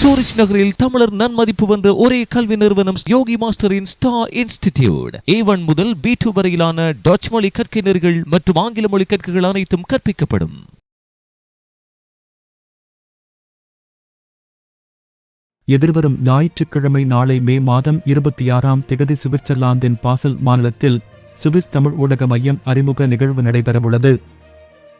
Zurich நகரில் தமிழர் நன்மதிப்பு வந்த ஒரே கல்வி நிறுவனம் யோகி மாஸ்டரின் ஸ்டார் இன்ஸ்டிடியூட். ஏ ஒன் முதல் பி டூ வரையிலான டச் மொழி கற்கையினர்கள் மற்றும் ஆங்கில மொழி கற்கைகள் அனைத்தும் கற்பிக்கப்படும். எதிர்வரும் ஞாயிற்றுக்கிழமை நாளை மே மாதம் இருபத்தி ஆறாம் திகதி சுவிட்சர்லாந்தின் பாசல் மாநிலத்தில் சுவிஸ் தமிழ் ஊடக மையம் அறிமுக நிகழ்வு நடைபெறவுள்ளது.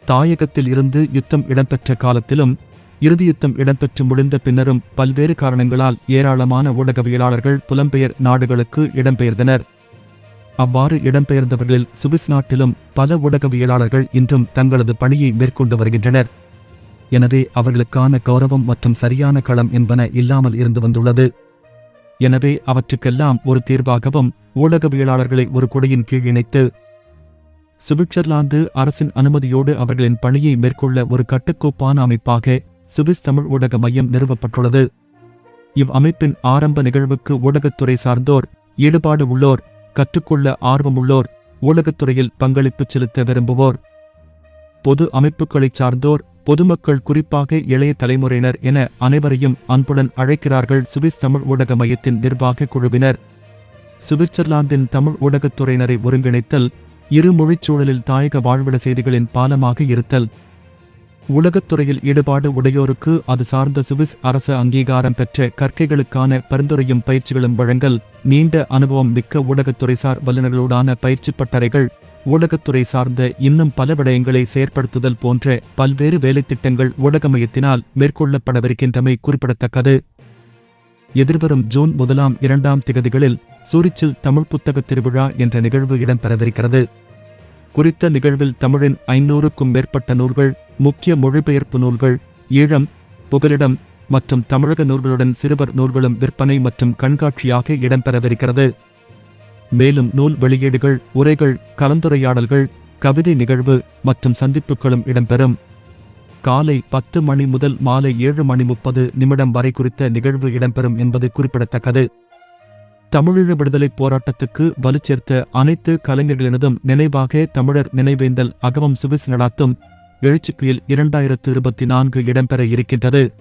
தாயகத்தில் இருந்து யுத்தம் இடம்பெற்ற காலத்திலும் இறுதியுத்தம் இடம்பெற்று முடிந்த பின்னரும் பல்வேறு காரணங்களால் ஏராளமான ஊடகவியலாளர்கள் புலம்பெயர் நாடுகளுக்கு இடம்பெயர்ந்தனர். அவ்வாறு இடம்பெயர்ந்தவர்களில் சுவிஸ் நாட்டிலும் பல ஊடகவியலாளர்கள் இன்றும் தங்களது பணியை மேற்கொண்டு வருகின்றனர். எனவே அவர்களுக்கான கௌரவம் மற்றும் சரியான களம் என்பன இல்லாமல் இருந்து வந்துள்ளது. எனவே அவற்றுக்கெல்லாம் ஒரு தீர்வாகவும் ஊடகவியலாளர்களை ஒரு குடையின் கீழ் இணைத்து சுவிட்சர்லாந்து அரசின் அனுமதியோடு அவர்களின் பணியை மேற்கொள்ள ஒரு கட்டுக்கோப்பான அமைப்பாக சுவிஸ் தமிழ் ஊடக மையம் நிறுவப்பட்டுள்ளது. இவ் அமைப்பின் ஆரம்ப நிகழ்வுக்கு ஊடகத்துறை சார்ந்தோர் ஈடுபாடு உள்ளோர் கற்றுக்கொள்ள ஆர்வமுள்ளோர் ஊடகத்துறையில் பங்களிப்பு செலுத்த விரும்புவோர். பொது அமைப்புகளைச் சார்ந்தோர் பொதுமக்கள் குறிப்பாக இளைய தலைமுறையினர் என அனைவரையும் அன்புடன் அழைக்கிறார்கள் சுவிஸ் தமிழ் ஊடக மையத்தின் நிர்வாக குழுவினர். சுவிட்சர்லாந்தின் தமிழ் ஊடகத்துறையினரை ஒருங்கிணைத்தல் இரு சூழலில் தாயக வாழ்விட செய்திகளின் பாலமாக இருத்தல் உலகத்துறையில் ஈடுபாடு உடையோருக்கு அது சார்ந்த சுவிஸ் அரச அங்கீகாரம் பெற்ற கற்கைகளுக்கான பரிந்துரையும் பயிற்சிகளும் வழங்கல் நீண்ட அனுபவம் மிக்க ஊடகத்துறைசார் வல்லுநர்களுடான பயிற்சி பட்டறைகள் ஊடகத்துறை சார்ந்த இன்னும் பல விடயங்களை செயற்படுத்துதல் போன்ற பல்வேறு வேலைத்திட்டங்கள் ஊடக மையத்தினால் மேற்கொள்ளப்படவிருக்கின்றமை குறிப்பிடத்தக்கது. எதிர்வரும் ஜூன் முதலாம் இரண்டாம் திகதிகளில் சூரிச்சில் தமிழ் புத்தகத் திருவிழா என்ற நிகழ்வு இடம்பெறவிருக்கிறது. குறித்த நிகழ்வில் தமிழின் ஐநூறுக்கும் மேற்பட்ட நூல்கள் முக்கிய மொழிபெயர்ப்பு நூல்கள் ஈழம் புகலிடம் மற்றும் தமிழக நூல்களுடன் சிறுவர் நூல்களும் விற்பனை மற்றும் கண்காட்சியாக இடம்பெறவிருக்கிறது. மேலும் நூல் வெளியீடுகள் உரைகள் கலந்துரையாடல்கள் கவிதை நிகழ்வு மற்றும் சந்திப்புகளும் இடம்பெறும். காலை பத்து மணி முதல் மாலை ஏழு மணி முப்பது நிமிடம் வரை குறித்த நிகழ்வு இடம்பெறும் என்பது குறிப்பிடத்தக்கது. தமிழீழ விடுதலைப் போராட்டத்துக்கு வலுச்சேர்த்த அனைத்து கலைஞர்களினதும் நினைவாக தமிழர் நினைவேந்தல் அகமம் சுவிஸ் நடாத்தும் எழுச்சிக்குயில் இரண்டாயிரத்து இருபத்தி நான்கு இடம்பெற இருக்கின்றது.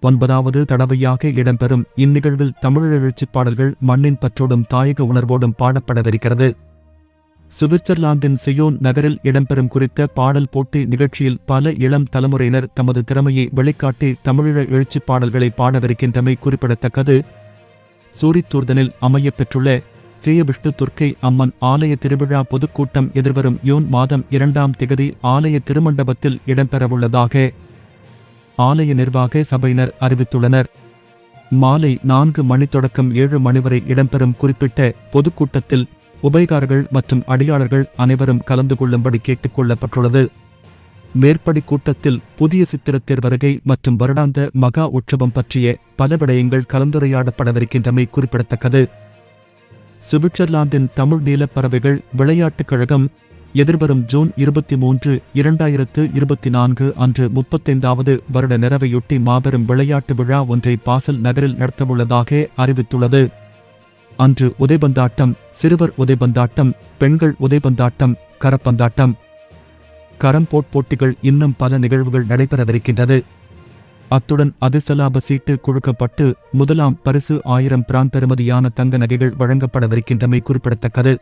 ஒன்பதாவது தடவையாக இடம்பெறும் இந்நிகழ்வில் தமிழ் எழுச்சிப் பாடல்கள் மண்ணின் பற்றோடும் தாயக உணர்வோடும் பாடப்படவிருக்கிறது. சுவிட்சர்லாந்தின் சியோன் நகரில் இடம்பெறும் குறித்த பாடல் போட்டி நிகழ்ச்சியில் பல இளம் தலைமுறையினர் தமது திறமையை வெளிக்காட்டி தமிழீழ எழுச்சிப் பாடல்களை பாடவிருக்கின்றமை குறிப்பிடத்தக்கது. சூரித்தூர்தனில் அமையப்பெற்றுள்ள ஸ்ரீ விஷ்ணு துர்க்கை அம்மன் ஆலய திருவிழா பொதுக்கூட்டம் எதிர்வரும் யூன் மாதம் இரண்டாம் திகதி ஆலய திருமண்டபத்தில் இடம்பெறவுள்ளதாக ஆலய நிர்வாக சபையினர் அறிவித்துள்ளனர். மாலை நான்கு மணி தொடக்கம் ஏழு மணி வரை இடம்பெறும் குறிப்பிட்ட பொதுக்கூட்டத்தில் உபயகாரர்கள் மற்றும் அடியாளர்கள் அனைவரும் கலந்து கொள்ளும்படி கேட்டுக் கொள்ளப்பட்டுள்ளது. மேற்படி கூட்டத்தில் புதிய சித்திரத்தேர் வருகை மற்றும் வருடாந்த மகா உற்சவம் பற்றிய பல விடயங்கள் கலந்துரையாடப்படவிருக்கின்றமை குறிப்பிடத்தக்கது. சுவிட்சர்லாந்தின் தமிழ் நீலப்பறவைகள் விளையாட்டுக் கழகம் எதிர்வரும் ஜூன் இருபத்தி மூன்று இரண்டாயிரத்து இருபத்தி நான்கு அன்று முப்பத்தைந்தாவது வருட நிறைவையொட்டி மாபெரும் விளையாட்டு விழா ஒன்றை பாசல் நகரில் நடத்தவுள்ளதாக அறிவித்துள்ளது. அன்று உதைபந்தாட்டம் சிறுவர் உதைபந்தாட்டம் பெண்கள் உதைபந்தாட்டம் கரப்பந்தாட்டம். கரம்போட் போட்டிகள் இன்னும் பல நிகழ்வுகள் நடைபெறவிருக்கின்றது. அத்துடன் அதிசலாப சீட்டு குழுக்கப்பட்டு முதலாம் பரிசு ஆயிரம் பிரான் பெறுமதியான தங்க நகைகள் வழங்கப்படவிருக்கின்றமை குறிப்பிடத்தக்கது.